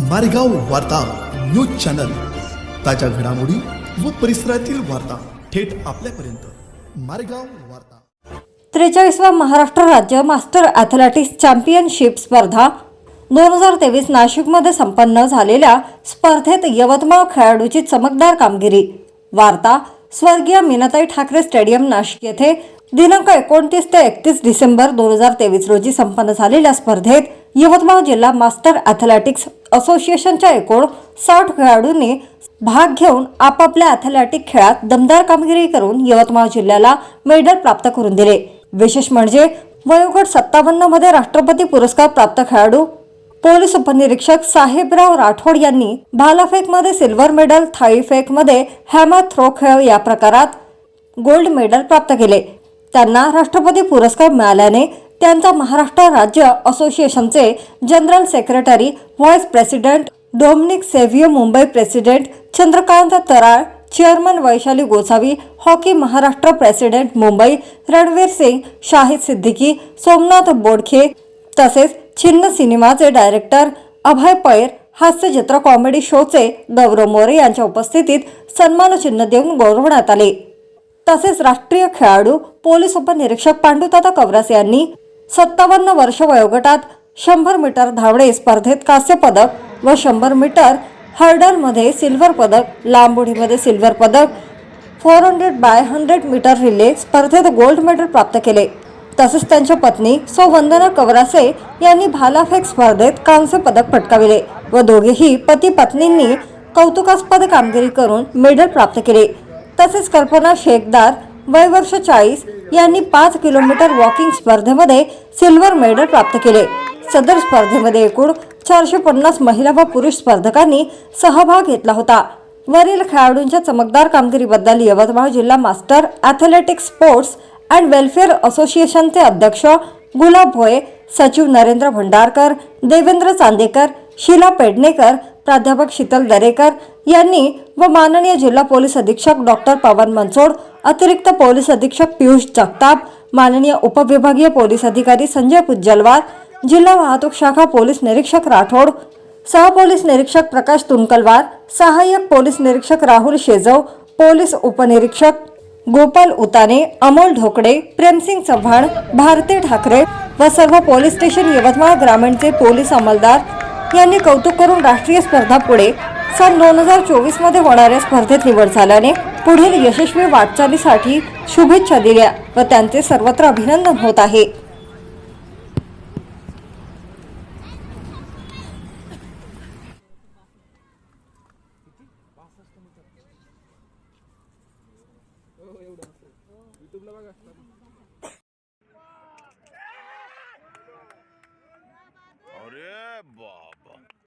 मारेगाव वार्ता news channel. ताज्या घडामोडी व परिसरातील वार्ता थेट आपल्यापर्यंत. मारेगाव वार्ता. त्रेचाळीसवा महाराष्ट्र राज्य मास्टर ॲथलेटिक्स चॅम्पियनशिप स्पर्धा दोन हजार तेवीस नाशिकमध्ये संपन्न झालेल्या स्पर्धेत यवतमाळ खेळाडूची चमकदार कामगिरी. वार्ता स्वर्गीय मीनाताई ठाकरे स्टेडियम नाशिक येथे दिनांक एकोणतीस ते एकतीस डिसेंबर दोन हजार तेवीस रोजी संपन्न झालेल्या स्पर्धेत यवतमाळ जिल्हा मास्टर ॲथलेटिक्स असोसिएशनच्या एकूण साठ खेळाडूंनी भाग घेऊन आपापल्या ॲथलेटिक खेळात दमदार कामगिरी करून यवतमाळ जिल्ह्याला मेडल प्राप्त करून दिले. विशेष म्हणजे वयोगट सत्तावन्नमध्ये राष्ट्रपती पुरस्कार प्राप्त खेळाडू पोलीस उपनिरीक्षक साहेबराव राठोड यांनी भालाफेकमध्ये सिल्वर मेडल थाळीफेकमध्ये हॅमर थ्रो खेळ या प्रकारात गोल्ड मेडल प्राप्त केले. त्यांना राष्ट्रपती पुरस्कार मिळाल्याने त्यांचा महाराष्ट्र राज्य असोसिएशनचे general secretary vice president Dominic Savio Mumbai president Chandrakant Taral chairman Vaishali Gosavi hockey Maharashtra president Mumbai Ranveer Singh Shahid Siddiqui Somnath Bodkhe तसेच छिन्न सिनेमाचे डायरेक्टर अभय पैर हास्यचित्र कॉमेडी शोचे गौरव मोरे यांच्या उपस्थितीत सन्मानचिन्ह देऊन गौरवण्यात आले. तसेच राष्ट्रीय खेळाडू पोलीस उपनिरीक्षक पांडुताता कवरस यांनी सत्तावन्न वर्ष वयोगटात शंभर मीटर धावणे स्पर्धेत कांस्य पदक व शंभर मीटर हर्डलमध्ये सिल्वर पदक लांब उडीमध्ये सिल्वर पदक four hundred by hundred metre relay स्पर्धेत गोल्ड मेडल प्राप्त केले. तसेच त्यांच्या पत्नी सो वंदना कवरासे यांनी भालाफेक स्पर्धेत कांस्य पदक पटकाविले व दोघेही पती पत्नींनी कौतुकास्पद कामगिरी करून मेडल प्राप्त केले. तसेच कल्पना शेखदार वय वर्ष चाळीस यांनी पाच किलोमीटर वॉकिंग स्पर्धेमध्ये सिल्वर मेडल प्राप्त केले. सदर स्पर्धेमध्ये एकूण चारशे पन्नास महिला व पुरुष स्पर्धकांनी सहभाग घेतला होता. वरील खेळाडूंच्या चमकदार कामगिरीबद्दल यवतमाळ जिल्हा master athletics sports and welfare असोसिएशनचे अध्यक्ष गुलाब भोये सचिव नरेंद्र भंडारकर देवेंद्र चांदेकर शीला पेडणेकर प्राध्यापक शीतल दरेकर यांनी व माननीय जिल्हा पोलीस अधीक्षक डॉक्टर पवन मनसोड अतिरिक्त पोलीस अधीक्षक पियुष जगताप माननीय उपविभागीय पोलीस अधिकारी संजय पुज्जलवार जिल्हा वाहतूक शाखा पोलीस निरीक्षक राठोड सहपोलीस निरीक्षक प्रकाश तुनकलवार सहाय्यक पोलीस निरीक्षक राहुल शेजव पोलीस उपनिरीक्षक गोपाल उताने अमोल ढोकडे प्रेमसिंग चव्हाण भारती ठाकरे व सर्व पोलीस स्टेशन यवतमाळ ग्रामीणचे पोलीस अंमलदार यांनी कौतुक करून राष्ट्रीय स्पर्धा पुढे सन दोन हजार चोवीसमध्ये होणाऱ्या स्पर्धेत निवड झाल्याने पुढील यशस्वी वाटचालीसाठी शुभेच्छा दिल्या व त्यांचे सर्वत्र अभिनंदन होत आहे. हो, युट्यूबला हो, बघा.